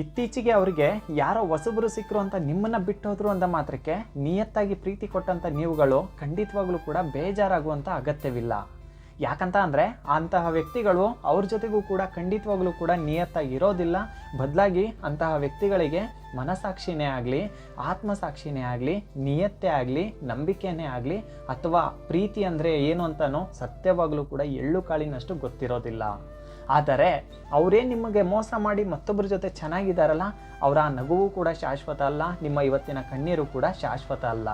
ಇತ್ತೀಚೆಗೆ ಅವರಿಗೆ ಯಾರೋ ಹೊಸಬರು ಸಿಕ್ಕರು ಅಂತ ನಿಮ್ಮನ್ನ ಬಿಟ್ಟೋದ್ರು ಅಂತ ಮಾತ್ರಕ್ಕೆ ನಿಯತ್ತಾಗಿ ಪ್ರೀತಿ ಕೊಟ್ಟಂತ ನೀವುಗಳು ಖಂಡಿತವಾಗ್ಲೂ ಕೂಡ ಬೇಜಾರಾಗುವಂತ ಅಗತ್ಯವಿಲ್ಲ. ಯಾಕಂತ ಅಂದರೆ ಅಂತಹ ವ್ಯಕ್ತಿಗಳು ಅವ್ರ ಜೊತೆಗೂ ಕೂಡ ಖಂಡಿತವಾಗ್ಲೂ ಕೂಡ ನಿಯತ್ತಾಗಿ ಇರೋದಿಲ್ಲ. ಬದಲಾಗಿ ಅಂತಹ ವ್ಯಕ್ತಿಗಳಿಗೆ ಮನಸಾಕ್ಷಿನೇ ಆಗಲಿ, ಆತ್ಮಸಾಕ್ಷಿನೇ ಆಗಲಿ, ನಿಯತ್ತೆ ಆಗಲಿ, ನಂಬಿಕೆನೇ ಆಗಲಿ, ಅಥವಾ ಪ್ರೀತಿ ಅಂದರೆ ಏನು ಅಂತಲೂ ಸತ್ಯವಾಗಲೂ ಕೂಡ ಎಳ್ಳು ಕಾಳಿನಷ್ಟು ಗೊತ್ತಿರೋದಿಲ್ಲ. ಆದರೆ ಅವರೇ ನಿಮಗೆ ಮೋಸ ಮಾಡಿ ಮತ್ತೊಬ್ಬರ ಜೊತೆ ಚೆನ್ನಾಗಿದ್ದಾರಲ್ಲ, ಅವರ ನಗುವು ಕೂಡ ಶಾಶ್ವತ ಅಲ್ಲ, ನಿಮ್ಮ ಇವತ್ತಿನ ಕಣ್ಣೀರು ಕೂಡ ಶಾಶ್ವತ ಅಲ್ಲ.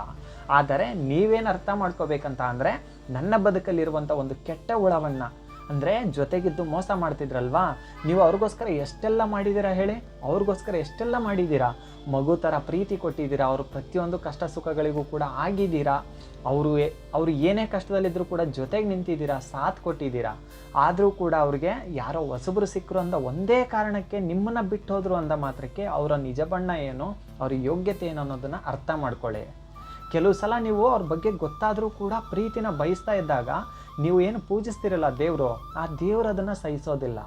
ಆದರೆ ನೀವೇನು ಅರ್ಥ ಮಾಡ್ಕೋಬೇಕಂತ ಅಂದರೆ, ನನ್ನ ಬದುಕಲ್ಲಿರುವಂಥ ಒಂದು ಕೆಟ್ಟ ಹುಳವನ್ನು ಅಂದರೆ ಜೊತೆಗಿದ್ದು ಮೋಸ ಮಾಡ್ತಿದ್ರಲ್ವಾ? ನೀವು ಅವ್ರಿಗೋಸ್ಕರ ಎಷ್ಟೆಲ್ಲ ಮಾಡಿದ್ದೀರಾ ಹೇಳಿ? ಅವ್ರಿಗೋಸ್ಕರ ಎಷ್ಟೆಲ್ಲ ಮಾಡಿದ್ದೀರಾ ಮಗು ಥರ ಪ್ರೀತಿ ಕೊಟ್ಟಿದ್ದೀರಾ? ಅವರು ಪ್ರತಿಯೊಂದು ಕಷ್ಟ ಸುಖಗಳಿಗೂ ಕೂಡ ಆಗಿದ್ದೀರಾ? ಅವರು ಅವರು ಏನೇ ಕಷ್ಟದಲ್ಲಿದ್ದರೂ ಕೂಡ ಜೊತೆಗೆ ನಿಂತಿದ್ದೀರಾ? ಸಾಥ್ ಕೊಟ್ಟಿದ್ದೀರಾ? ಆದರೂ ಕೂಡ ಅವ್ರಿಗೆ ಯಾರೋ ಹೊಸಬರು ಸಿಕ್ಕರು ಅಂತ ಒಂದೇ ಕಾರಣಕ್ಕೆ ನಿಮ್ಮನ್ನು ಬಿಟ್ಟು ಹೋದ್ರು ಅಂದ ಮಾತ್ರಕ್ಕೆ ಅವರ ನಿಜ ಬಣ್ಣ ಏನು, ಅವ್ರ ಯೋಗ್ಯತೆ ಏನು ಅನ್ನೋದನ್ನು ಅರ್ಥ ಮಾಡ್ಕೊಳ್ಳಿ. ಕೆಲವು ಸಲ ನೀವು ಅವ್ರ ಬಗ್ಗೆ ಗೊತ್ತಾದರೂ ಕೂಡ ಪ್ರೀತಿನ ಬಯಸ್ತಾ ಇದ್ದಾಗ ನೀವು ಏನು ಪೂಜಿಸ್ತಿರಲ್ಲ ದೇವರು, ಆ ದೇವರು ಅದನ್ನು ಸಹಿಸೋದಿಲ್ಲ.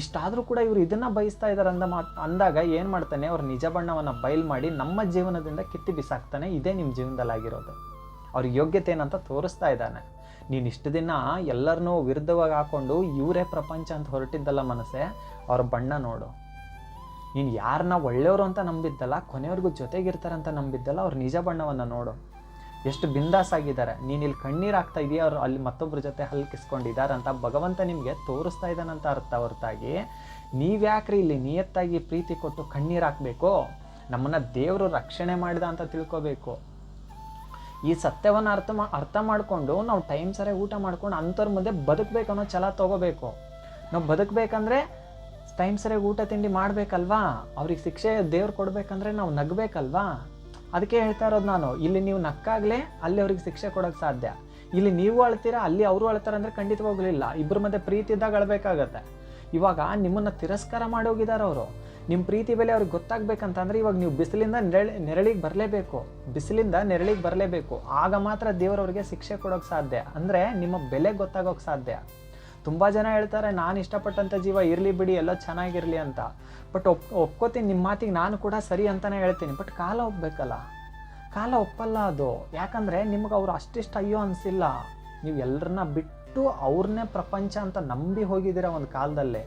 ಇಷ್ಟಾದರೂ ಕೂಡ ಇವರು ಇದನ್ನು ಬಯಸ್ತಾ ಇದ್ದಾರೆ ಅಂದ ಮಾ, ಅಂದಾಗ ಏನು ಮಾಡ್ತಾನೆ, ಅವ್ರ ನಿಜ ಬಣ್ಣವನ್ನು ಬಯಲು ಮಾಡಿ ನಮ್ಮ ಜೀವನದಿಂದ ಕಿತ್ತಿ ಬಿಸಾಕ್ತಾನೆ, ಇದೇ ನಿಮ್ಮ ಜೀವನದಲ್ಲಾಗಿರೋದು ಅವ್ರ ಯೋಗ್ಯತೆ ಏನಂತ ತೋರಿಸ್ತಾ ಇದ್ದಾನೆ. ನೀನು ಇಷ್ಟು ದಿನ ಎಲ್ಲರನ್ನೂ ವಿರುದ್ಧವಾಗಿ ಹಾಕೊಂಡು ಇವರೇ ಪ್ರಪಂಚ ಅಂತ ಹೊರಟಿದ್ದಲ್ಲ ಮನಸ್ಸೇ, ಅವ್ರ ಬಣ್ಣ ನೋಡು. ನೀನು ಯಾರನ್ನ ಒಳ್ಳೆಯವರು ಅಂತ ನಂಬಿದ್ದಲ್ಲ ಕೊನೆಯವ್ರಿಗೂ ಜೊತೆಗಿರ್ತಾರಂತ ನಂಬಿದ್ದಲ್ಲ, ಅವ್ರ ನಿಜ ಬಣ್ಣವನ್ನು ನೋಡು. ಎಷ್ಟು ಬಿಂದಾಸ್ ಆಗಿದ್ದಾರೆ ನೀನು ಇಲ್ಲಿ ಕಣ್ಣೀರು ಹಾಕ್ತಾ ಇದೆಯಾ, ಅವರು ಅಲ್ಲಿ ಮತ್ತೊಬ್ಬರ ಜೊತೆ ಹಲ್ಕಿಸ್ಕೊಂಡಿದ್ದಾರೆ ಅಂತ ಭಗವಂತ ನಿಮಗೆ ತೋರಿಸ್ತಾ ಇದ್ದಾನಂತ ಅರ್ಥ ಹೊರತಾಗಿ ನೀವ್ಯಾಕ್ರಿ ಇಲ್ಲಿ ನಿಯತ್ತಾಗಿ ಪ್ರೀತಿ ಕೊಟ್ಟು ಕಣ್ಣೀರು ಹಾಕಬೇಕು? ನಮ್ಮನ್ನು ದೇವರು ರಕ್ಷಣೆ ಮಾಡಿದ ಅಂತ ತಿಳ್ಕೊಬೇಕು. ಈ ಸತ್ಯವನ್ನು ಅರ್ಥ ಮಾ, ಅರ್ಥ ಮಾಡಿಕೊಂಡು ನಾವು ಟೈಮ್ ಸರಿಯಾಗಿ ಊಟ ಮಾಡ್ಕೊಂಡು ಅಂಥವ್ರ ಮುಂದೆ ಬದುಕಬೇಕು ಅನ್ನೋ ಛಲ ತಗೋಬೇಕು. ನಾವು ಬದುಕಬೇಕಂದ್ರೆ ಟೈಮ್ ಸರಿಯಾಗಿ ಊಟ ತಿಂಡಿ ಮಾಡಬೇಕಲ್ವಾ? ಅವ್ರಿಗೆ ಶಿಕ್ಷೆ ದೇವ್ರು ಕೊಡಬೇಕಂದ್ರೆ ನಾವು ನಗಬೇಕಲ್ವಾ? ಅದಕ್ಕೆ ಹೇಳ್ತಾ ಇರೋದು ನಾನು, ಇಲ್ಲಿ ನೀವು ನಕ್ಕಾಗಲೇ ಅಲ್ಲಿ ಅವ್ರಿಗೆ ಶಿಕ್ಷೆ ಕೊಡೋಕೆ ಸಾಧ್ಯ. ಇಲ್ಲಿ ನೀವು ಅಳ್ತೀರಾ, ಅಲ್ಲಿ ಅವರು ಅಳ್ತಾರೆ ಅಂದರೆ ಖಂಡಿತವಾಗ್ಲಿಲ್ಲ ಇಬ್ಬರ ಮಧ್ಯೆ ಪ್ರೀತಿ ಇದ್ದಾಗ ಅಳಬೇಕಾಗತ್ತೆ. ಇವಾಗ ನಿಮ್ಮನ್ನು ತಿರಸ್ಕಾರ ಮಾಡಿ ಹೋಗಿದ್ದಾರೆ ಅವರು. ನಿಮ್ಮ ಪ್ರೀತಿ ಬೆಲೆ ಅವ್ರಿಗೆ ಗೊತ್ತಾಗಬೇಕಂತಂದ್ರೆ ಇವಾಗ ನೀವು ಬಿಸಿಲಿಂದ ನೆರಳಿ, ನೆರಳಿಗೆ ಬರಲೇಬೇಕು. ಬಿಸಿಲಿಂದ ನೆರಳಿಗೆ ಬರಲೇಬೇಕು. ಆಗ ಮಾತ್ರ ದೇವರವ್ರಿಗೆ ಶಿಕ್ಷೆ ಕೊಡೋಕೆ ಸಾಧ್ಯ. ಅಂದರೆ ನಿಮ್ಮ ಬೆಲೆ ಗೊತ್ತಾಗೋಕೆ ಸಾಧ್ಯ. ತುಂಬ ಜನ ಹೇಳ್ತಾರೆ, ನಾನು ಇಷ್ಟಪಟ್ಟಂಥ ಜೀವ ಇರಲಿ ಬಿಡಿ, ಎಲ್ಲ ಚೆನ್ನಾಗಿರಲಿ ಅಂತ. ಬಟ್ ಒಪ್, ಒಪ್ಕೋತೀನಿ ನಿಮ್ಮ ಮಾತಿಗೆ ನಾನು ಕೂಡ ಸರಿ ಅಂತಲೇ ಹೇಳ್ತೀನಿ. ಬಟ್ ಕಾಲ ಒಪ್ಪಬೇಕಲ್ಲ ಕಾಲ ಒಪ್ಪಲ್ಲ ಅದು. ಯಾಕಂದರೆ ನಿಮ್ಗೆ ಅವ್ರು ಅಷ್ಟಿಷ್ಟು ಅಯ್ಯೋ ಅನಿಸಿಲ್ಲ. ನೀವು ಎಲ್ಲರನ್ನ ಬಿಟ್ಟು ಅವ್ರನ್ನೇ ಪ್ರಪಂಚ ಅಂತ ನಂಬಿ ಹೋಗಿದ್ದೀರ ಒಂದು ಕಾಲದಲ್ಲೇ.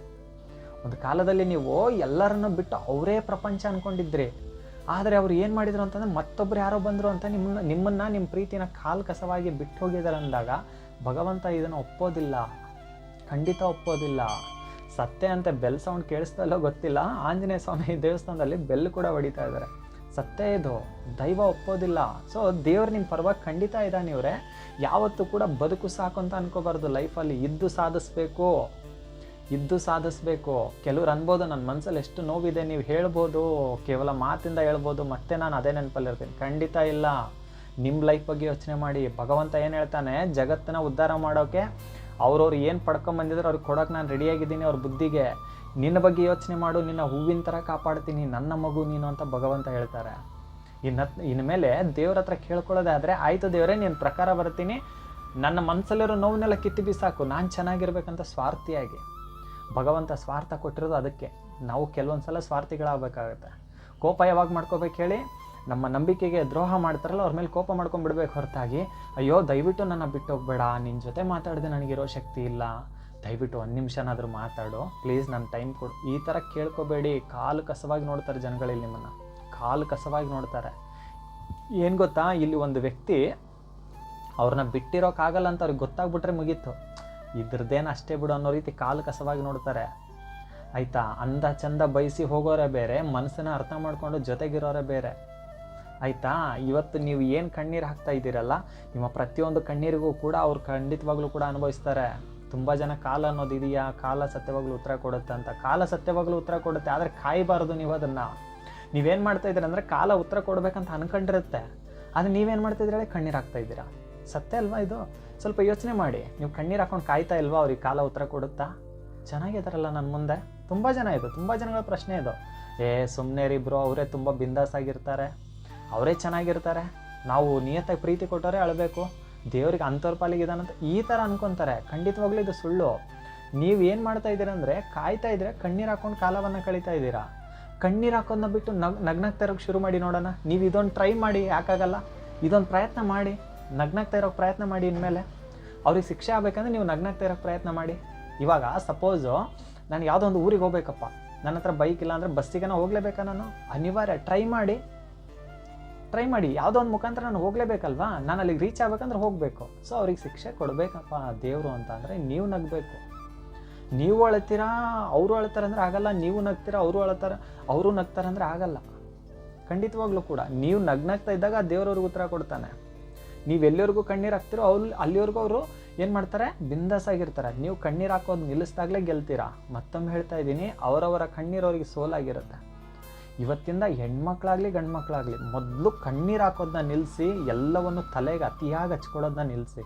ಒಂದು ಕಾಲದಲ್ಲಿ ನೀವು ಎಲ್ಲರನ್ನು ಬಿಟ್ಟು ಅವರೇ ಪ್ರಪಂಚ ಅಂದ್ಕೊಂಡಿದ್ರಿ ಆದರೆ ಅವ್ರು ಏನು ಮಾಡಿದ್ರು ಅಂತಂದ್ರೆ ಮತ್ತೊಬ್ರು ಯಾರೋ ಬಂದರು ಅಂತ ನಿಮ್ಮನ್ನ ನಿಮ್ಮನ್ನು ನಿಮ್ಮ ಪ್ರೀತಿನ ಕಾಲು ಕಸವಾಗಿ ಬಿಟ್ಟು ಹೋಗಿದ್ದಾರೆ ಅಂದಾಗ ಭಗವಂತ ಇದನ್ನು ಒಪ್ಪೋದಿಲ್ಲ. ಖಂಡಿತ ಒಪ್ಪೋದಿಲ್ಲ. ಸತ್ಯ ಅಂತ ಬೆಲ್ ಸೌಂಡ್ ಕೇಳಿಸ್ತಲ್ಲೋ ಗೊತ್ತಿಲ್ಲ. ಆಂಜನೇಯ ಸ್ವಾಮಿ ದೇವಸ್ಥಾನದಲ್ಲಿ ಬೆಲ್ ಕೂಡ ಹೊಡಿತಾ ಇದ್ದಾರೆ. ಸತ್ಯ ಇದು. ದೈವ ಒಪ್ಪೋದಿಲ್ಲ. ಸೊ ದೇವ್ರು ನಿಮ್ಮ ಪರವಾಗಿ ಖಂಡಿತ ಇದ್ದಾನೆ ಇವರೇ. ಯಾವತ್ತೂ ಕೂಡ ಬದುಕು ಸಾಕು ಅಂತ ಅನ್ಕೋಬಾರ್ದು. ಲೈಫಲ್ಲಿ ಇದ್ದು ಸಾಧಿಸ್ಬೇಕು. ಇದ್ದು ಸಾಧಿಸ್ಬೇಕು. ಕೆಲವ್ರು ಅನ್ಬೋದು ನನ್ನ ಮನಸ್ಸಲ್ಲಿ ಎಷ್ಟು ನೋವಿದೆ, ನೀವು ಹೇಳ್ಬೋದು. ಕೇವಲ ಮಾತಿಂದ ಹೇಳ್ಬೋದು, ಮತ್ತೆ ನಾನು ಅದೇ ನೆನಪಲ್ಲಿರ್ತೀನಿ ಖಂಡಿತ ಇಲ್ಲ. ನಿಮ್ಮ ಲೈಫ್ ಬಗ್ಗೆ ಯೋಚನೆ ಮಾಡಿ. ಭಗವಂತ ಏನು ಹೇಳ್ತಾನೆ? ಜಗತ್ತನ್ನ ಉದ್ಧಾರ ಮಾಡೋಕ್ಕೆ ಅವ್ರವ್ರು ಏನು ಪಡ್ಕೊಂಬಂದಿದ್ರು ಅವ್ರಿಗೆ ಕೊಡೋಕೆ ನಾನು ರೆಡಿಯಾಗಿದ್ದೀನಿ ಅವ್ರ ಬುದ್ಧಿಗೆ. ನಿನ್ನ ಬಗ್ಗೆ ಯೋಚನೆ ಮಾಡು, ನಿನ್ನ ಹೂವಿನ ಥರ ಕಾಪಾಡ್ತೀನಿ, ನನ್ನ ಮಗು ನೀನು ಅಂತ ಭಗವಂತ ಹೇಳ್ತಾರೆ. ಇನ್ನು ಇನ್ಮೇಲೆ ದೇವ್ರ ಹತ್ರ ಕೇಳ್ಕೊಳ್ಳೋದಾದರೆ ಆಯಿತು ದೇವರೇ ನಿನ್ನ ಪ್ರಕಾರ ಬರ್ತೀನಿ. ನನ್ನ ಮನಸ್ಸಲ್ಲಿರೋ ನೋವನ್ನೆಲ್ಲ ಕಿತ್ತು ಬಿಸಾಕು. ನಾನು ಚೆನ್ನಾಗಿರ್ಬೇಕಂತ ಸ್ವಾರ್ಥಿಯಾಗಿ. ಭಗವಂತ ಸ್ವಾರ್ಥ ಕೊಟ್ಟಿರೋದು ಅದಕ್ಕೆ. ನಾವು ಕೆಲವೊಂದು ಸಲ ಸ್ವಾರ್ಥಿಗಳಾಗಬೇಕಾಗತ್ತೆ. ಕೋಪ ಯಾವಾಗ ಮಾಡ್ಕೋಬೇಕು ಹೇಳಿ? ನಮ್ಮ ನಂಬಿಕೆಗೆ ದ್ರೋಹ ಮಾಡ್ತಾರಲ್ಲ, ಅವ್ರ ಮೇಲೆ ಕೋಪ ಮಾಡ್ಕೊಂಡ್ಬಿಡ್ಬೇಕು ಹೊರತಾಗಿ. ಅಯ್ಯೋ, ದಯವಿಟ್ಟು ನನ್ನ ಬಿಟ್ಟು ಹೋಗ್ಬೇಡ ನಿನ್ನ ಜೊತೆ ಮಾತಾಡಿದೆ ನನಗಿರೋ ಶಕ್ತಿ ಇಲ್ಲ. ದಯವಿಟ್ಟು ಒಂದು ನಿಮಿಷನಾದರೂ ಮಾತಾಡು. ಪ್ಲೀಸ್ ನನ್ನ ಟೈಮ್ ಕೊಡು. ಈ ಥರ ಕೇಳ್ಕೊಬೇಡಿ. ಕಾಲು ಕಸವಾಗಿ ನೋಡ್ತಾರೆ ಜನಗಳಲ್ಲಿ ನಿಮ್ಮನ್ನು. ಕಾಲು ಕಸವಾಗಿ ನೋಡ್ತಾರೆ. ಏನು ಗೊತ್ತಾ? ಇಲ್ಲಿ ಒಂದು ವ್ಯಕ್ತಿ ಅವ್ರನ್ನ ಬಿಟ್ಟಿರೋಕ್ಕಾಗಲ್ಲ ಅಂತ ಅವ್ರಿಗೆ ಗೊತ್ತಾಗ್ಬಿಟ್ರೆ ಮುಗೀತು. ಇದ್ರದ್ದೇನು ಅಷ್ಟೇ ಬಿಡು ಅನ್ನೋ ರೀತಿ ಕಾಲು ಕಸವಾಗಿ ನೋಡ್ತಾರೆ. ಆಯಿತಾ? ಅಂದ ಚಂದ ಬಯಸಿ ಹೋಗೋರೆ ಬೇರೆ, ಮನಸ್ಸನ್ನ ಅರ್ಥ ಮಾಡಿಕೊಂಡು ಜೊತೆಗಿರೋರೆ ಬೇರೆ. ಆಯಿತಾ? ಇವತ್ತು ನೀವು ಏನು ಕಣ್ಣೀರು ಹಾಕ್ತಾ ಇದ್ದೀರಲ್ಲ? ನಿಮ್ಮ ಪ್ರತಿಯೊಂದು ಕಣ್ಣೀರಿಗೂ ಕೂಡ ಅವ್ರು ಖಂಡಿತವಾಗ್ಲೂ ಕೂಡ ಅನುಭವಿಸ್ತಾರೆ. ತುಂಬ ಜನ ಕಾಲ ಅನ್ನೋದು ಇದೆಯಾ? ಕಾಲ ಸತ್ಯವಾಗ್ಲೂ ಉತ್ತರ ಕೊಡುತ್ತೆ ಅಂತ. ಕಾಲ ಸತ್ಯವಾಗ್ಲೂ ಉತ್ತರ ಕೊಡುತ್ತೆ, ಆದರೆ ಕಾಯಬಾರದು ನೀವು ಅದನ್ನು. ನೀವೇನು ಮಾಡ್ತಾ ಇದ್ದೀರ ಅಂದರೆ ಕಾಲ ಉತ್ತರ ಕೊಡಬೇಕಂತ ಅನ್ಕೊಂಡಿರುತ್ತೆ. ಆದರೆ ನೀವೇನು ಇದ್ರೆ ಕಣ್ಣೀರು ಹಾಕ್ತಾ ಇದ್ದೀರಾ? ಸತ್ಯ ಅಲ್ವಾ ಇದು? ಸ್ವಲ್ಪ ಯೋಚನೆ ಮಾಡಿ. ನೀವು ಕಣ್ಣೀರು ಹಾಕೊಂಡು ಕಾಯ್ತಾ ಇಲ್ವಾ ಅವ್ರಿಗೆ ಕಾಲ ಉತ್ತರ ಕೊಡುತ್ತಾ? ಚೆನ್ನಾಗಿದಾರಲ್ಲ ನನ್ನ ಮುಂದೆ. ತುಂಬ ಜನ ಇದು, ತುಂಬ ಜನಗಳ ಪ್ರಶ್ನೆ ಇದು. ಏ ಸುಮ್ಮನೆ ಬ್ರೋ, ಅವರೇ ತುಂಬ ಬಿಂದಾಸ್ ಆಗಿರ್ತಾರೆ. ಅವರೇ ಚೆನ್ನಾಗಿರ್ತಾರೆ. ನಾವು ನಿಯತ್ತಾಗಿ ಪ್ರೀತಿ ಕೊಟ್ಟವರೇ ಅಳಬೇಕು. ದೇವರಿಗೆ ಅಂಥವ್ರ ಪಾಲಿಗೆ ಈ ಥರ ಅನ್ಕೊತಾರೆ. ಖಂಡಿತವಾಗ್ಲೂ ಇದು ಸುಳ್ಳು. ನೀವು ಏನು ಮಾಡ್ತಾ ಇದ್ದೀರ ಅಂದರೆ ಕಾಯ್ತಾ ಇದ್ರೆ ಕಣ್ಣೀರು ಹಾಕೊಂಡು ಕಾಲವನ್ನು ಕಳೀತಾ ಇದ್ದೀರಾ? ಕಣ್ಣೀರು ಹಾಕೋದನ್ನ ಬಿಟ್ಟು ನಗ್ ನಗ್ನಗ್ತಾ ಇರೋಕ್ಕೆ ಶುರು ಮಾಡಿ ನೋಡೋಣ. ನೀವು ಇದೊಂದು ಟ್ರೈ ಮಾಡಿ, ಯಾಕಾಗಲ್ಲ? ಇದೊಂದು ಪ್ರಯತ್ನ ಮಾಡಿ. ನಗ್ನಕ್ಕೆ ಇರೋಕ್ಕೆ ಪ್ರಯತ್ನ ಮಾಡಿ ಇನ್ಮೇಲೆ. ಅವ್ರಿಗೆ ಶಿಕ್ಷೆ ಆಗ್ಬೇಕಂದ್ರೆ ನೀವು ನಗ್ನಕ್ಕೆ ಇರೋಕ್ಕೆ ಪ್ರಯತ್ನ ಮಾಡಿ. ಇವಾಗ ಸಪೋಸು ನಾನು ಯಾವುದೋ ಒಂದು ಊರಿಗೆ ಹೋಗ್ಬೇಕಪ್ಪ. ನನ್ನ ಹತ್ರ ಬೈಕ್ ಇಲ್ಲ ಅಂದರೆ ಬಸ್ಸಿಗೆನ ಹೋಗ್ಲೇಬೇಕಾ ನಾನು? ಅನಿವಾರ್ಯ. ಟ್ರೈ ಮಾಡಿ. ಟ್ರೈ ಮಾಡಿ, ಯಾವುದೋ ಒಂದು ಮುಖಾಂತರ ನಾನು ಹೋಗಲೇಬೇಕಲ್ವಾ? ನಾನು ಅಲ್ಲಿಗೆ ರೀಚ್ ಆಗಬೇಕಂದ್ರೆ ಹೋಗಬೇಕು. ಸೊ ಅವ್ರಿಗೆ ಶಿಕ್ಷೆ ಕೊಡಬೇಕಪ್ಪ ದೇವರು ಅಂತ ಅಂದರೆ ನೀವು ನಗಬೇಕು. ನೀವು ಅಳ್ತೀರಾ, ಅವರು ಅಳ್ತಾರೆ ಅಂದರೆ ಆಗಲ್ಲ, ನೀವು ನಗ್ತೀರಾ, ಅವರು ಅಳ್ತಾರೆ, ಅವರು ನಗ್ತಾರೆ ಅಂದರೆ ಆಗಲ್ಲ. ಖಂಡಿತವಾಗ್ಲೂ ಕೂಡ, ನೀವು ನಗ್ನಗ್ತಾ ಇದ್ದಾಗ ದೇವ್ರವ್ರಿಗೆ ಉತ್ತರ ಕೊಡ್ತಾನೆ. ನೀವು ಎಲ್ಲಿವರೆಗೂ ಕಣ್ಣೀರು ಹಾಕ್ತಿರೋ ಅವ್ರು ಅಲ್ಲಿವರೆಗೂ ಅವರು ಏನು ಮಾಡ್ತಾರೆ? ಬಿಂದಾಸ್ ಆಗಿರ್ತಾರೆ ನೀವು ಕಣ್ಣೀರು ಹಾಕೋದು ನಿಲ್ಲಿಸ್ದಾಗಲೇ ಗೆಲ್ತೀರಾ? ಮತ್ತೊಮ್ಮೆ ಹೇಳ್ತಾ ಇದ್ದೀನಿ, ಅವರವರ ಕಣ್ಣೀರು ಅವ್ರಿಗೆ ಸೋಲಾಗಿರುತ್ತೆ. ಇವತ್ತಿಂದ ಹೆಣ್ಮಕ್ಳಾಗಲಿ ಗಂಡು ಮಕ್ಕಳಾಗಲಿ ಮೊದಲು ಕಣ್ಣೀರು ಹಾಕೋದನ್ನ ನಿಲ್ಲಿಸಿ ಎಲ್ಲವನ್ನು ತಲೆಗೆ ಅತಿಯಾಗಿ ಹಚ್ಕೊಳ್ಳೋದನ್ನ ನಿಲ್ಲಿಸಿ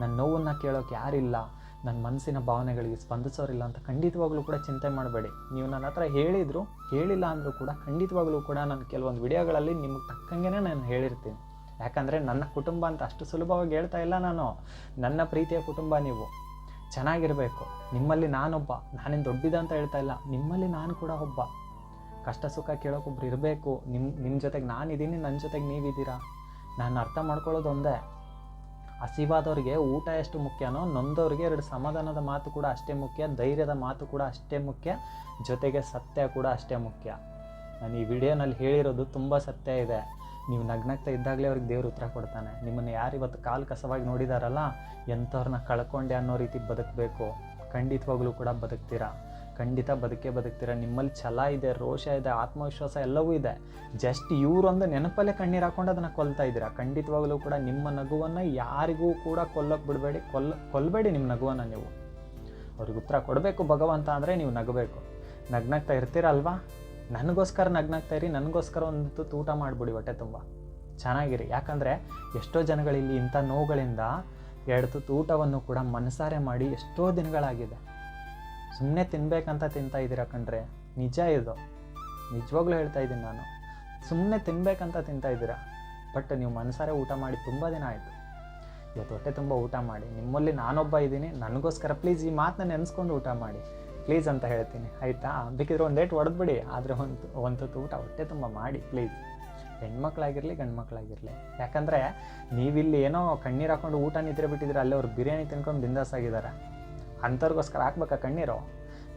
ನನ್ನ ನೋವನ್ನು ಕೇಳೋಕೆ ಯಾರಿಲ್ಲ ನನ್ನ ಮನಸ್ಸಿನ ಭಾವನೆಗಳಿಗೆ ಸ್ಪಂದಿಸೋರಿಲ್ಲ ಅಂತ ಖಂಡಿತವಾಗ್ಲೂ ಕೂಡ ಚಿಂತೆ ಮಾಡಬೇಡಿ. ನೀವು ನನ್ನ ಹತ್ರ ಹೇಳಿದ್ರು ಹೇಳಿಲ್ಲ ಅಂದರೂ ಕೂಡ ಖಂಡಿತವಾಗ್ಲೂ ಕೂಡ ನಾನು ಕೆಲವೊಂದು ವಿಡಿಯೋಗಳಲ್ಲಿ ನಿಮಗೆ ತಕ್ಕಂಗೆ ನಾನು ಹೇಳಿರ್ತೀನಿ. ಯಾಕಂದರೆ ನನ್ನ ಕುಟುಂಬ ಅಂತ ಅಷ್ಟು ಸುಲಭವಾಗಿ ಹೇಳ್ತಾ ಇಲ್ಲ ನಾನು. ನನ್ನ ಪ್ರೀತಿಯ ಕುಟುಂಬ ನೀವು. ಚೆನ್ನಾಗಿರಬೇಕು. ನಿಮ್ಮಲ್ಲಿ ನಾನೊಬ್ಬ. ನಾನೇನು ದೊಡ್ಡಿದ ಅಂತ ಹೇಳ್ತಾ ಇಲ್ಲ. ನಿಮ್ಮಲ್ಲಿ ನಾನು ಕೂಡ ಒಬ್ಬ. ಕಷ್ಟ ಸುಖ ಕೇಳೋಕೊಬ್ರು ಇರಬೇಕು. ನಿಮ್ಮ ನಿಮ್ಮ ಜೊತೆಗೆ ನಾನಿದ್ದೀನಿ ನನ್ನ ಜೊತೆಗೆ ನೀವಿದ್ದೀರಾ ನಾನು ಅರ್ಥ ಮಾಡ್ಕೊಳ್ಳೋದು ಒಂದೇ. ಹಸಿವಾದವ್ರಿಗೆ ಊಟ ಎಷ್ಟು ಮುಖ್ಯನೋ, ನೊಂದವ್ರಿಗೆ ಎರಡು ಸಮಾಧಾನದ ಮಾತು ಕೂಡ ಅಷ್ಟೇ ಮುಖ್ಯ, ಧೈರ್ಯದ ಮಾತು ಕೂಡ ಅಷ್ಟೇ ಮುಖ್ಯ, ಜೊತೆಗೆ ಸತ್ಯ ಕೂಡ ಅಷ್ಟೇ ಮುಖ್ಯ. ನಾನು ಈ ವಿಡಿಯೋನಲ್ಲಿ ಹೇಳಿರೋದು ತುಂಬ ಸತ್ಯ ಇದೆ. ನೀವು ನಗ್ನಗ್ತಾ ಇದ್ದಾಗಲೇ ಅವ್ರಿಗೆ ದೇವ್ರ ಉತ್ತರ ಕೊಡ್ತಾನೆ. ನಿಮ್ಮನ್ನು ಯಾರು ಇವತ್ತು ಕಾಲು ಕಸವಾಗಿ ನೋಡಿದಾರಲ್ಲ, ಎಂಥವ್ರನ್ನ ಕಳ್ಕೊಂಡೆ ಅನ್ನೋ ರೀತಿ ಬದುಕಬೇಕು. ಖಂಡಿತವಾಗ್ಲೂ ಕೂಡ ಬದುಕ್ತೀರಾ? ಖಂಡಿತ ಬದುಕೇ ಬದುಕ್ತೀರ? ನಿಮ್ಮಲ್ಲಿ ಛಲ ಇದೆ, ರೋಷ ಇದೆ, ಆತ್ಮವಿಶ್ವಾಸ ಎಲ್ಲವೂ ಇದೆ. ಜಸ್ಟ್ ಇವರೊಂದು ನೆನಪಲ್ಲೇ ಕಣ್ಣೀರು ಹಾಕೊಂಡು ಅದನ್ನು ಕೊಲ್ತಾ ಇದ್ದೀರಾ? ಖಂಡಿತವಾಗಲೂ ಕೂಡ ನಿಮ್ಮ ನಗುವನ್ನು ಯಾರಿಗೂ ಕೂಡ ಕೊಲ್ಲೋಕೆ ಬಿಡಬೇಡಿ. ಕೊಲ್ ಕೊಲ್ಲಬೇಡಿ ನಿಮ್ಮ ನಗುವನ್ನು ನೀವು. ಅವ್ರಿಗೆ ಉತ್ತರ ಕೊಡಬೇಕು ಭಗವಂತ ಅಂದರೆ ನೀವು ನಗಬೇಕು. ನಗ್ನಗ್ತಾ ಇರ್ತೀರಲ್ವಾ ನನಗೋಸ್ಕರ ನಗ್ನಗ್ತಾ ಇರಿ, ನನಗೋಸ್ಕರ ಒಂದು ತೂಟ ಮಾಡಿಬಿಡಿ ಹೊಟ್ಟೆ ತುಂಬ. ಚೆನ್ನಾಗಿರಿ. ಯಾಕಂದರೆ ಎಷ್ಟೋ ಜನಗಳಿಲ್ಲಿ ಇಂಥ ನೋವುಗಳಿಂದ ಎರಡು ತುತ್ತು ಊಟವನ್ನು ಕೂಡ ಮನಸಾರೆ ಮಾಡಿ ಎಷ್ಟೋ ದಿನಗಳಾಗಿದೆ. ಸುಮ್ಮನೆ ತಿನ್ಬೇಕಂತ ತಿಂತಾ ಇದ್ದೀರಾ ಕಣ್ರೆ? ನಿಜ ಇದು. ನಿಜವಾಗ್ಲೂ ಹೇಳ್ತಾ ಇದ್ದೀನಿ ನಾನು. ಸುಮ್ಮನೆ ತಿನ್ಬೇಕಂತ ತಿಂತಾ ಇದ್ದೀರಾ? ಬಟ್ ನೀವು ಮನಸಾರೆ ಊಟ ಮಾಡಿ ತುಂಬ ದಿನ ಆಯಿತು. ಇವತ್ತು ಹೊಟ್ಟೆ ತುಂಬ ಊಟ ಮಾಡಿ. ನಿಮ್ಮಲ್ಲಿ ನಾನೊಬ್ಬ ಇದ್ದೀನಿ. ನನಗೋಸ್ಕರ ಪ್ಲೀಸ್ ಈ ಮಾತನ್ನ ನೆನೆಸ್ಕೊಂಡು ಊಟ ಮಾಡಿ. ಪ್ಲೀಸ್ ಅಂತ ಹೇಳ್ತೀನಿ. ಆಯಿತಾ? ಬೇಕಿದ್ರೆ ಒಂದು ಡೇಟ್ ಹೊಡೆದ್ಬಿಡಿ. ಆದರೆ ಒಂದು ಒಂದು ತುತ್ತು ಊಟ ಹೊಟ್ಟೆ ತುಂಬ ಮಾಡಿ ಪ್ಲೀಸ್ ಹೆಣ್ಮಕ್ಳಾಗಿರಲಿ ಗಂಡು ಮಕ್ಕಳಾಗಿರಲಿ ಯಾಕಂದರೆ ನೀವಿಲ್ಲಿ ಏನೋ ಕಣ್ಣೀರು ಹಾಕೊಂಡು ಊಟ ನಿದ್ರೆ ಬಿಟ್ಟಿದ್ರೆ ಅಲ್ಲೇ ಅವ್ರು ಬಿರಿಯಾನಿ ತಿನ್ಕೊಂಡು ಬಿಂದಾಸ್ ಆಗಿದ್ದಾರೆ. ಅಂಥವ್ರಿಗೋಸ್ಕರ ಹಾಕ್ಬೇಕಾ ಕಣ್ಣೀರು?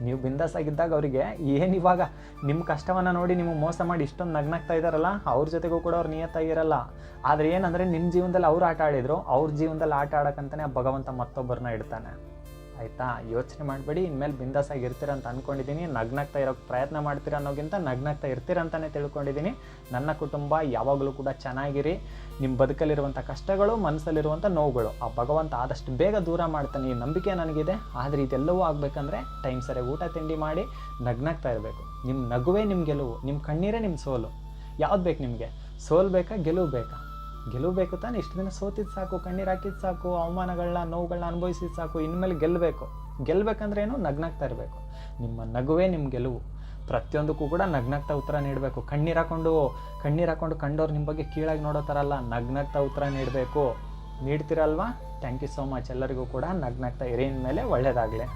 ನೀವು ಬಿಂದಾಸಾಗಿದ್ದಾಗ ಅವರಿಗೆ ಏನು ಇವಾಗ ನಿಮ್ಮ ಕಷ್ಟವನ್ನು ನೋಡಿ ನಿಮಗೆ ಮೋಸ ಮಾಡಿ ಇಷ್ಟೊಂದು ನಗ್ನಾಗ್ತಾ ಇದ್ದಾರಲ್ಲ ಅವ್ರ ಜೊತೆಗೂ ಕೂಡ ಅವ್ರು ನಿಯತ್ತಾಗಿರಲ್ಲ ಆದರೆ ಏನಂದರೆ ನಿಮ್ಮ ಜೀವನದಲ್ಲಿ ಅವ್ರು ಆಟ ಆಡಿದ್ರು, ಅವ್ರ ಜೀವನದಲ್ಲಿ ಆಟ ಆಡೋಕ್ಕಂತಲೇ ಭಗವಂತ ಮತ್ತೊಬ್ಬರನ್ನ ಇಡ್ತಾನೆ. ಆಯಿತಾ? ಯೋಚನೆ ಮಾಡಬೇಡಿ, ಇನ್ಮೇಲೆ ಬಿಂದಾಸಾಗಿ ಇರ್ತೀರ ಅಂತ ಅಂದ್ಕೊಂಡಿದ್ದೀನಿ ನಗ್ನಾಗ್ತಾ ಇರೋಕ್ಕೆ ಪ್ರಯತ್ನ ಮಾಡ್ತೀರ ಅನ್ನೋಗಿಂತ ನಗ್ನಾಗ್ತಾ ಇರ್ತೀರ ಅಂತಲೇ ತಿಳ್ಕೊಂಡಿದ್ದೀನಿ ನನ್ನ ಕುಟುಂಬ ಯಾವಾಗಲೂ ಕೂಡ ಚೆನ್ನಾಗಿರಿ. ನಿಮ್ಮ ಬದುಕಲ್ಲಿರುವಂಥ ಕಷ್ಟಗಳು, ಮನಸ್ಸಲ್ಲಿರುವಂಥ ನೋವುಗಳು, ಆ ಭಗವಂತ ಆದಷ್ಟು ಬೇಗ ದೂರ ಮಾಡ್ತಾನೆ ಈ ನಂಬಿಕೆ ನನಗಿದೆ. ಆದರೆ ಇದೆಲ್ಲವೂ ಆಗಬೇಕಂದ್ರೆ ಟೈಮ್ ಸರಿಯಾಗಿ ಊಟ ತಿಂಡಿ ಮಾಡಿ ನಗ್ನಾಗ್ತಾ ಇರಬೇಕು. ನಿಮ್ಮ ನಗುವೇ ನಿಮ್ಮ ಗೆಲುವು ನಿಮ್ಮ ಕಣ್ಣೀರೇ ನಿಮ್ಮ ಸೋಲು. ಯಾವ್ದು ಬೇಕು ನಿಮಗೆ? ಸೋಲ್ ಬೇಕಾ, ಗೆಲುವು ಬೇಕಾ? ಗೆಲುವು ಬೇಕು ತಾನೆ. ಇಷ್ಟು ದಿನ ಸೋತಿದ್ದು ಸಾಕು, ಕಣ್ಣೀರು ಹಾಕಿದ್ದು ಸಾಕು ಅವಮಾನಗಳನ್ನ ನೋವುಗಳನ್ನ ಅನುಭವಿಸಿದ್ದು ಸಾಕು, ಇನ್ಮೇಲೆ ಗೆಲ್ಲಬೇಕು ಗೆಲ್ಲಬೇಕಂದ್ರೆ ಏನು? ನಗ್ನಾಗ್ತಾ ಇರಬೇಕು. ನಿಮ್ಮ ನಗುವೇ ನಿಮ್ಮ ಗೆಲುವು. ಪ್ರತಿಯೊಂದಕ್ಕೂ ಕೂಡ ನಗ್ನಾಗ್ತಾ ಉತ್ತರ ನೀಡಬೇಕು. ಕಣ್ಣೀರು ಹಾಕೊಂಡು ಕಣ್ಣೀರು ಹಾಕೊಂಡು ಕಂಡವ್ರು ನಿಮ್ಮ ಬಗ್ಗೆ ಕೀಳಾಗಿ ನೋಡೋ ಥರ ಅಲ್ಲ, ನಗ್ನಾಗ್ತಾ ಉತ್ತರ ನೀಡಬೇಕು. ನೀಡ್ತಿರಲ್ವಾ? ಥ್ಯಾಂಕ್ ಯು ಸೋ ಮಚ್ ಎಲ್ಲರಿಗೂ ಕೂಡ ನಗ್ನಾಗ್ತಾ ಇರಿ ಮೇಲೆ ಒಳ್ಳೆಯದಾಗಲಿ